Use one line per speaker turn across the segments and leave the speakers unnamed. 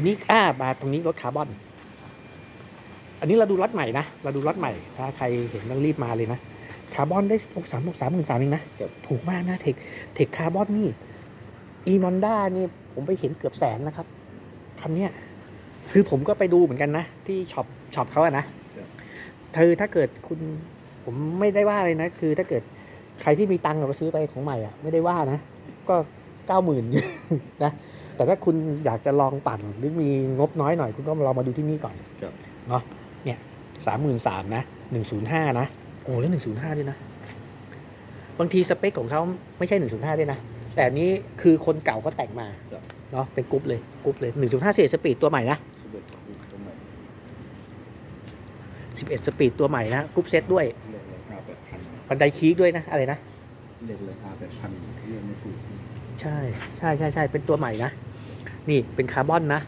คันนี้อ่ามาตรงนี้รถคาร์บอน อันนี้เราดูรถใหม่นะ เราดูรถใหม่ ถ้าใครเห็นต้องรีบมาเลยนะ คาร์บอนได้หกสามหกสามหมื่นสามเองนะ ถูกมากนะเทค เทคคาร์บอนนี่ อีมอนด้านี่ผมไปเห็นเกือบแสนนะครับคันเนี้ย คือผมก็ไปดูเหมือนกันนะ ที่ช็อป ช็อปเขาอะนะ เธอถ้าเกิดคุณผมไม่ได้ว่าเลยนะ คือถ้าเกิดใครที่มีตังค์ก็ซื้อไปของใหม่อะไม่ได้ว่านะ ก็เก้าหมื่นนะ แต่ถ้าคุณอยากจะลองปั่นหรือมีงบน้อยหน่อยคุณก็ลองมาดูที่นี่ก่อน
ครับ
เนาะเนี่ยสามหมื่นสามนะหนึ่งศูนย์ห้านะโอ้แล้วหนึ่งศูนย์ห้าด้วยนะ บางทีสเปคของเขาไม่ใช่หนึ่งศูนย์ห้าด้วยนะ แต่อันนี้คือคนเก่าก็แต่งมา
ครับ
เนาะเป็นกรุ๊ปเลยกรุ๊ปเลยหนึ่งศูนย์ห้าเสสปีดตัวใหม่นะ
สิบเอ็ดตรงไหน
สิบเอ็ดสปีดตัวใหม่นะกรุ๊ปเซตด้วย
เลขเลยห้าแปดพัน
บันไดคีกด้วยนะอะไรนะ
เลขเลยห้าแปดพันเรียกไม่ถูก
ใช่ใช่ใช่ใช่เป็นตัวใหม่นะ นี่เป็นคาร์บอนนะ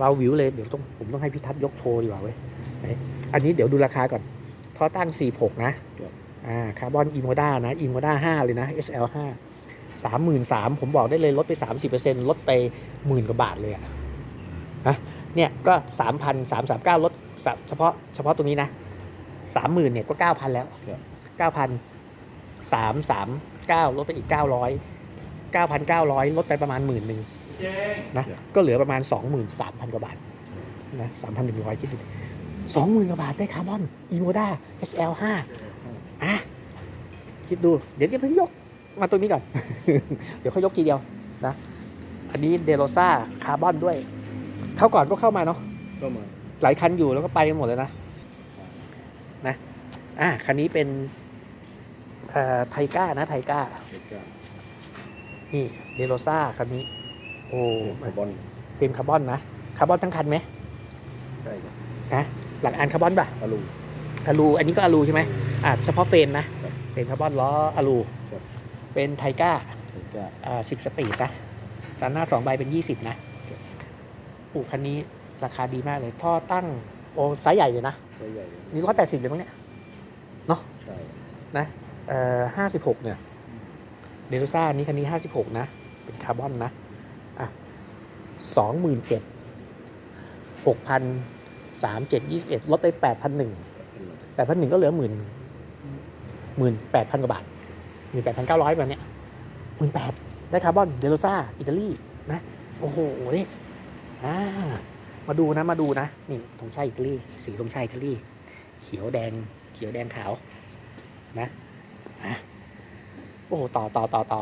วาววิวเลยเดี๋ยวต้องผมต้องให้พี่ทัศยกโชว์ดีกว่าเว้ยอันนี้เดี๋ยวดูราคาก่อนท่อตั้ง 46 นะอ่าคาร์บอนอีโมด้านะอีโมด้า5เลยนะ SL 5 33,000ผมบอกได้เลยลดไป 30%ลดไปหมื่นกว่าบาทเลยอะนะเนี่ยก็3,000 339ลดเฉพาะเฉพาะตรงนี้นะ 30,000เนี่ยก็ 9,000 แล้ว 9,000 339ลดไปอีก 900 9,900 ลดไปประมาณหมื่นหนึ่งนะก็เหลือประมาณ 23,000 กว่าบาทนะ3,100 คิดดู20,000กว่าบาทได้คาร์บอนอีโมด้า SL5 อะคิดดู เดี๋ยวจะเพิ่งยก มาตรงนี้ก่อน เดี๋ยวเขายกทีเดียวนะ อันนี้เดโ o ซ่าคาร์บอนด้วย เข้าก่อนก็เข้ามาเนาะ
ก็มา
หลายคันอยู่แล้วก็ไปกันหมดเลยนะนะอะคันนี้เป็นเอ่อไทก้านะไทก้า
เลขเก้า
นี่เดโ o ซ่าคันนี้ โอ้
คาร์บอน
เฟรมคาร์บอนนะคาร์บอนทั้งคันไหม
ใช่ครับ
นะหลังอันคาร์บอนป่ะ
อลู
อะลูอันนี้ก็อะลูใช่ไหมอะเฉพาะเฟรมนะเฟรมคาร์บอนล้ออะลู
ครับ
เป็นไทก้า
เลขเก้า
อ่าสิบสปีดนะจานหน้าสองใบเป็นยี่สิบนะโอ้คันนี้ราคาดีมากเลย ท่อตั้งโอ้ไซส์ใหญ่เลยนะ
ใช่ใหญ่
นี่ร้อยแปดสิบเลยมั้งเนี่ย
ใช่
นะเอ่อห้าสิบหกเนี่ย เดลซ่านี้คันนี้ห้าสิบหกนะ เป็นคาร์บอนนะ อะสองหมื่นเจ็ดหกพันสามเจ็ดยี่สิบเอ็ดลดไปแปดพันหนึ่งแปดพันหนึ่งก็เหลือหมื่นหมื่นแปดพันกว่าบาทหมื่นแปดพันเก้าร้อยแบบเนี้ยหมื่นแปดได้คาร์บอนเดลซ่า อิตาลี นะ โอ้โหนี่อ่ามาดูนะ มาดูนะ นี่ธงชาติอิตาลี สีธงชาติอิตาลี เขียวแดง เขียวแดงขาว นะอะ โอ้โหต่อต่อต่อต่อ